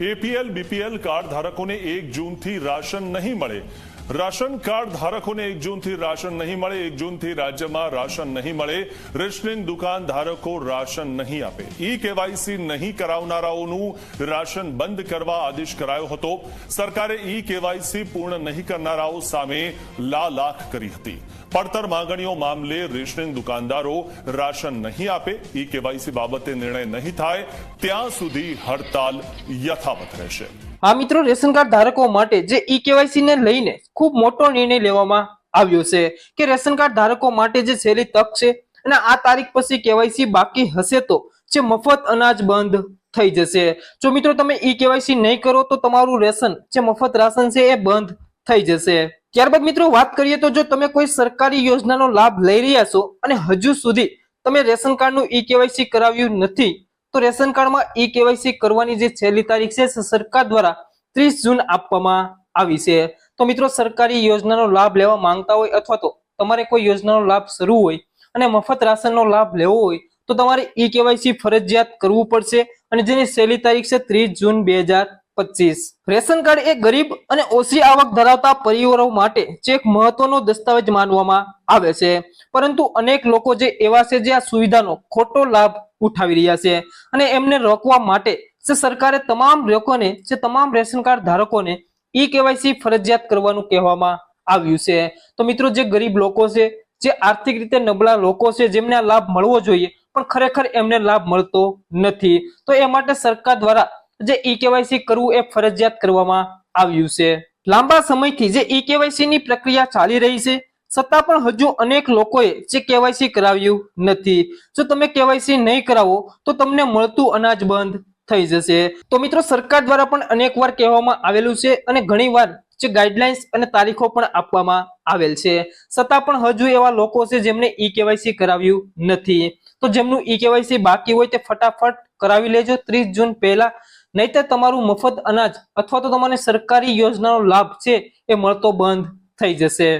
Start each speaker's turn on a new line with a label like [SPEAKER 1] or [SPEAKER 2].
[SPEAKER 1] APL BPL card ધારકોને એક જૂનથી રાશન નહીં મળે. રાશન કાર્ડ ધારકોને એક જૂનથી રાશન નહીં મળે, એક જૂનથી રાજ્યમાં રાશન નહીં મળે. રેશનિંગ દુકાન ધારકો રાશન નહીં આપે. ઈ કેવાયસી નહીં કરાવનારાઓનું રાશન બંધ કરવા આદેશ કરાયો હતો. સરકારે ઈ કેવાયસી પૂર્ણ નહીં કરનારાઓ સામે લાલાખ કરી હતી. પડતર માંગણીઓ મામલે રેશનિંગ દુકાનદારો રાશન નહીં આપે. ઈ કેવાયસી બાબતે નિર્ણય નહીં થાય. ત્યાં સુધી હડતાલ યથાવત રહેશે.
[SPEAKER 2] આ મિત્રો રેશન કાર્ડ ધારકો માટે જે ઈ કેવાયસી ને લઈને ખૂબ મોટો નિર્ણય લેવામાં આવ્યો છે કે રેશન કાર્ડ ધારકો માટે જે છેલ્લી તક છે અને આ તારીખ પછી કેવાયસી બાકી હશે તો જે મફત અનાજ બંધ થઈ જશે. જો મિત્રો તમે ઈ કેવાયસી નહીં કરો તો તમારું રેશન જે મફત રાશન છે એ બંધ થઈ જશે. ત્યારબાદ મિત્રો વાત કરીએ તો જો તમે કોઈ સરકારી યોજનાનો લાભ લઈ રહ્યા છો અને હજુ સુધી તમે રેશન કાર્ડનું ઈ કેવાયસી કરાવ્યું નથી તો રેશન કાર્ડમાં ઈ કેવાયસી કરવાની જે છેલ્લી તારીખ છે સરકાર દ્વારા ત્રીસ જૂન આપવામાં આવી છે. તો મિત્રો, સરકારી યોજનાનો લાભ લેવા માંગતા હોય અથવા તો તમારે કોઈ યોજનાનો લાભ શરૂ હોય અને મફત રાશનનો લાભ લેવો હોય, તો તમારે ઈ કેવાયસી ફરજિયાત કરવું પડશે અને જેની છેલ્લી તારીખ છે, ત્રીસ જૂન બે હજાર પચીસ. રેશન કાર્ડ એ ગરીબ અને ઓછી આવક ધરાવતા પરિવારો માટે જે એક મહત્વનો દસ્તાવેજ માનવામાં આવે છે. પરંતુ અનેક લોકો જે એવા છે જે આ સુવિધાનો ખોટો લાભ ઉઠાવી રહ્યા છે અને એમને રોકવા માટે સરકારે તમામ લોકોને, જે તમામ રેશન કાર્ડ ધારકોને ઈ કેવાયસી ફરજિયાત કરવાનું કહેવામાં આવ્યું છે. તો મિત્રો, જે ગરીબ લોકો છે, જે આર્થિક રીતે નબળા લોકો છે, જેમને આ લાભ મળવો જોઈએ, પણ ખરેખર એમને લાભ મળતો નથી. તો એ માટે સરકાર દ્વારા જે ઈ કેવાયસી કરવું એ ફરજિયાત કરવામાં આવ્યું છે. લાંબા સમયથી જે ઈ કેવાયસી ની પ્રક્રિયા ચાલી રહી છે, છતાં પણ હજુ અનેક લોકોએ જે કેવાયસી કરાવ્યું નથી. જો તમે કેવાયસી નહીં કરાવો, તો તમને મળતું અનાજ બંધ થઈ જશે. તો મિત્રો, સરકાર દ્વારા પણ અનેક વાર કહેવામાં આવેલું છે અને ઘણી વાર જે ગાઈડલાઇન્સ અને તારીખો પણ આપવામાં આવેલ છે. છતાં પણ હજુ એવા લોકો છે જેમને ઈ કેવાયસી કરાવ્યું નથી. તો જેમનું ઈ કેવાયસી બાકી હોય તે ફટાફટ કરાવી લેજો. ત્રીસ જૂન પહેલા નહીતર તમારું મફત અનાજ અથવા તો તમારે સરકારી યોજનાનો લાભ છે એ મળતો બંધ થઈ જશે.